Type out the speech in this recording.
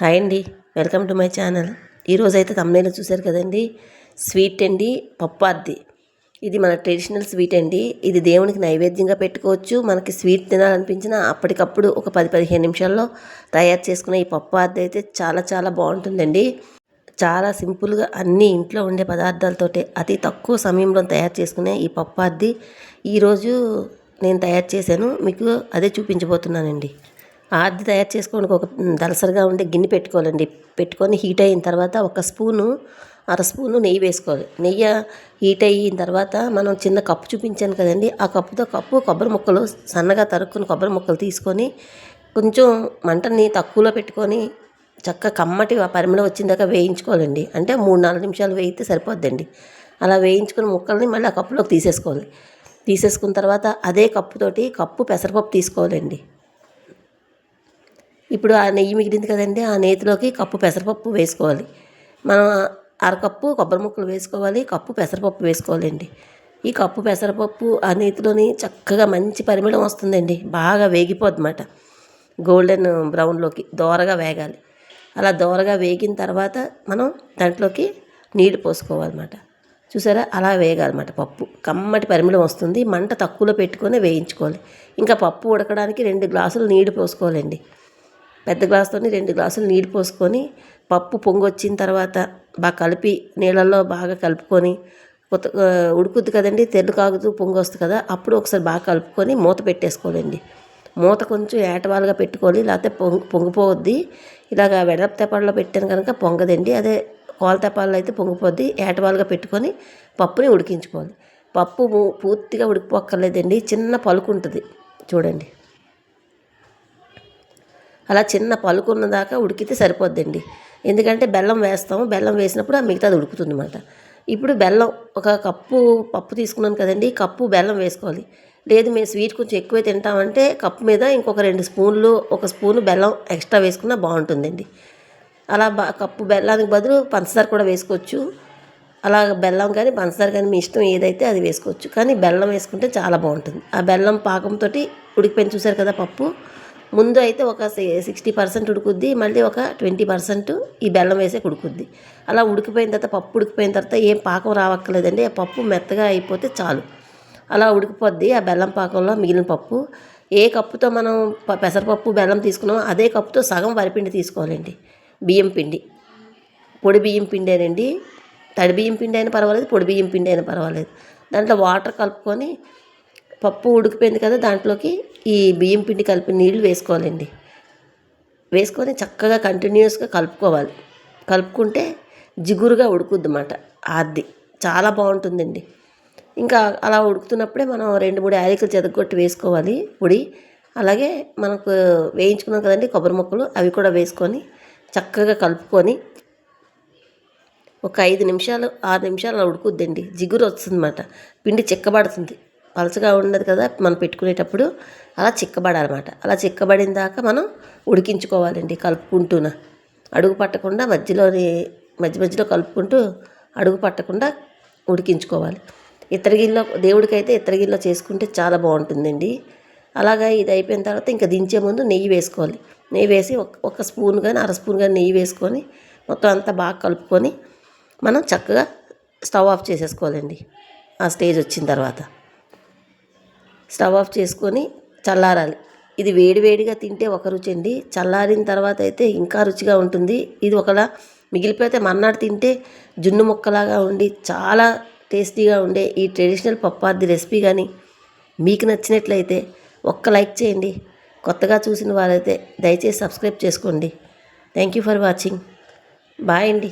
Hi అండి. Welcome to my channel. ఈరోజు అయితే తమ్నేలో చూశారు కదండి? స్వీట్ అండి పప్పార్ది. ఇది మన ట్రెడిషనల్ స్వీట్ అండి. ఇది దేవునికి నైవేద్యంగా పెట్టుకోవచ్చు. మనకి స్వీట్ తినాలనిపించిన అప్పటికప్పుడు ఒక పది పదిహేను నిమిషాల్లో తయారు చేసుకునే ఈ పప్పార్ది అయితే చాలా చాలా బాగుంటుందండి. చాలా సింపుల్గా అన్ని ఇంట్లో ఉండే పదార్థాలతోటే అతి తక్కువ సమయంలో తయారు చేసుకునే ఈ పప్పార్ది. ఈరోజు నేను తయారు చేశాను. మీకు అదే చూపించబోతున్నానండి. ఆర్ది తయారు చేసుకోవడానికి ఒక దలసరిగా ఉండే గిన్నె పెట్టుకోవాలండి. పెట్టుకొని హీట్ అయిన తర్వాత ఒక స్పూను అర స్పూను నెయ్యి వేసుకోవాలి. నెయ్యి హీట్ అయిన తర్వాత మనం చిన్న కప్పు చూపించాను కదండి. ఆ కప్పుతో కప్పు కొబ్బరి ముక్కలు సన్నగా తరుక్కుని కొబ్బరి ముక్కలు తీసుకొని కొంచెం మంటని తక్కువలో పెట్టుకొని చక్క కమ్మటి ఆ పరిమళం వచ్చిన దాకా వేయించుకోవాలండి. అంటే మూడు నాలుగు నిమిషాలు వేయితే సరిపోద్దండి. అలా వేయించుకున్న ముక్కల్ని మళ్ళీ ఆ కప్పులోకి తీసేసుకోవాలి. తీసేసుకున్న తర్వాత అదే కప్పుతోటి కప్పు పెసరపప్పు తీసుకోవాలండి. ఇప్పుడు ఆ నెయ్యి మిగిలింది కదండి ఆ నేతిలోకి కప్పు పెసరపప్పు వేసుకోవాలి. మనం అరకప్పు కొబ్బరి ముక్కలు వేసుకోవాలి కప్పు పెసరపప్పు వేసుకోవాలండి. ఈ కప్పు పెసరపప్పు ఆ నేతిలోని చక్కగా మంచి పరిమళం వస్తుందండి బాగా వేగిపోద్దన్నమాట గోల్డెన్ బ్రౌన్లోకి దోరగా వేగాలి. అలా దోరగా వేగిన తర్వాత మనం దాంట్లోకి నీళ్ళు పోసుకోవాలన్నమాట చూసారా? అలా వేగాలన్నమాట పప్పు. కమ్మటి పరిమళం వస్తుంది మంట తక్కువలో పెట్టుకొని వేయించుకోవాలి. ఇంకా పప్పు ఉడకడానికి రెండు గ్లాసులు నీళ్ళు పోసుకోవాలండి. పెద్ద గ్లాసుతో రెండు గ్లాసులు నీళ్ళు పోసుకొని పప్పు పొంగొచ్చిన తర్వాత బాగా కలిపి నీళ్ళల్లో బాగా కలుపుకొని కొత్త ఉడుకుద్ది కదండి తెల్లు కాగుతూ పొంగొస్తుంది కదా అప్పుడు ఒకసారి బాగా కలుపుకొని మూత పెట్టేసుకోవాలండి. మూత కొంచెం ఏటవాలుగా పెట్టుకోవాలి లేకపోతే పొంగి పొంగిపోవద్ది ఇలాగ వెడప్ తెపాల్లో పెట్టాను కనుక పొంగదండి. అదే కోల తెపాల్లో అయితే పొంగిపోద్ది. ఏటవాలుగా పెట్టుకొని పప్పుని ఉడికించుకోవాలి. పప్పు పూర్తిగా ఉడికిపోక్కర్లేదండి. చిన్న పలుకు ఉంటుంది చూడండి. అలా చిన్న పలుకున్న దాకా ఉడికితే సరిపోద్దండి. ఎందుకంటే బెల్లం వేస్తాము బెల్లం వేసినప్పుడు ఆ మిగతాది ఉడుకుతుంది అనమాట ఇప్పుడు బెల్లం ఒక కప్పు పప్పు తీసుకున్నాను కదండి కప్పు బెల్లం వేసుకోవాలి. లేదు మేము స్వీట్ కొంచెం ఎక్కువే తింటామంటే కప్పు మీద ఇంకొక రెండు స్పూన్లు ఒక స్పూను బెల్లం ఎక్స్ట్రా వేసుకున్నా బాగుంటుందండి. అలా బా కప్పు బెల్లానికి బదులు పంచదార కూడా వేసుకోవచ్చు. అలా బెల్లం కానీ పంచదార కానీ మీ ఇష్టం ఏదైతే అది వేసుకోవచ్చు. కానీ బెల్లం వేసుకుంటే చాలా బాగుంటుంది. ఆ బెల్లం పాకంతో ఉడికిపోయిన చూసారు కదా పప్పు? ముందు అయితే ఒక సిక్స్టీ పర్సెంట్ ఉడుకుద్ది మళ్ళీ ఒక ట్వంటీ పర్సెంట్ ఈ బెల్లం వేసే ఉడుకుద్ది అలా ఉడికిపోయిన తర్వాత పప్పు ఉడికిపోయిన తర్వాత ఏం పాకం రావక్కర్లేదండి. ఆ పప్పు మెత్తగా అయిపోతే చాలు. అలా ఉడికిపోద్ది ఆ బెల్లం పాకంలో మిగిలిన పప్పు. ఏ కప్పుతో మనం పెసరపప్పు బెల్లం తీసుకున్నామో అదే కప్పుతో సగం వరిపిండి తీసుకోవాలండి. బియ్యం పిండి. పొడి బియ్యం పిండేనండి. తడి బియ్యం పిండి అయినా పర్వాలేదు పొడి బియ్యం పిండి అయినా పర్వాలేదు. దాంట్లో వాటర్ కలుపుకొని పప్పు ఉడికిపోయింది కదా దాంట్లోకి ఈ బియ్యం పిండి కలిపి నీళ్ళు వేసుకోవాలండి. వేసుకొని చక్కగా కంటిన్యూస్గా కలుపుకోవాలి. కలుపుకుంటే జిగురుగా ఉడుకుద్ది అన్నమాట ఆద్ది. చాలా బాగుంటుందండి. ఇంకా అలా ఉడుకుతున్నప్పుడే మనం రెండు మూడు యాలకులు చెదగొట్టి వేసుకోవాలి పొడి. అలాగే మనకు వేయించుకున్నాం కదండి కొబ్బరి ముక్కలు అవి కూడా వేసుకొని చక్కగా కలుపుకొని ఒక ఐదు నిమిషాలు ఆరు నిమిషాలు అలా ఉడుకుద్దండి. జిగురు వస్తుందన్నమాట. పిండి చిక్కబడుతుంది. పలచగా ఉండదు కదా మనం పెట్టుకునేటప్పుడు అలా చిక్కబడాలన్నమాట. అలా చిక్కబడిన దాకా మనం ఉడికించుకోవాలండి కలుపుకుంటూన. అడుగు పట్టకుండా మధ్యలోని మధ్య మధ్యలో కలుపుకుంటూ అడుగు పట్టకుండా ఉడికించుకోవాలి. ఇత్తడిగిల్లో దేవుడికైతే ఇత్తడిగిల్లో చేసుకుంటే చాలా బాగుంటుందండి. అలాగా ఇది అయిపోయిన తర్వాత ఇంకా దించే ముందు నెయ్యి వేసుకోవాలి. నెయ్యి వేసి ఒక స్పూన్ కానీ అర స్పూన్ కానీ నెయ్యి వేసుకొని మొత్తం అంతా బాగా కలుపుకొని మనం చక్కగా స్టవ్ ఆఫ్ చేసేసుకోవాలండి. ఆ స్టేజ్ వచ్చిన తర్వాత. స్టవ్ ఆఫ్ చేసుకొని చల్లారాలి. ఇది వేడివేడిగా తింటే ఒక రుచి అండి. చల్లారిన తర్వాత అయితే ఇంకా రుచిగా ఉంటుంది. ఇది ఒకలా మిగిలిపోతే మన్నాడు తింటే జున్ను ముక్కలాగా ఉండి చాలా టేస్టీగా ఉండే ఈ ట్రెడిషనల్ పప్పార్ది రెసిపీ కానీ మీకు నచ్చినట్లయితే ఒక్క లైక్ చేయండి. కొత్తగా చూసిన వారైతే దయచేసి సబ్స్క్రైబ్ చేసుకోండి. Thank you for watching. Bye అండి.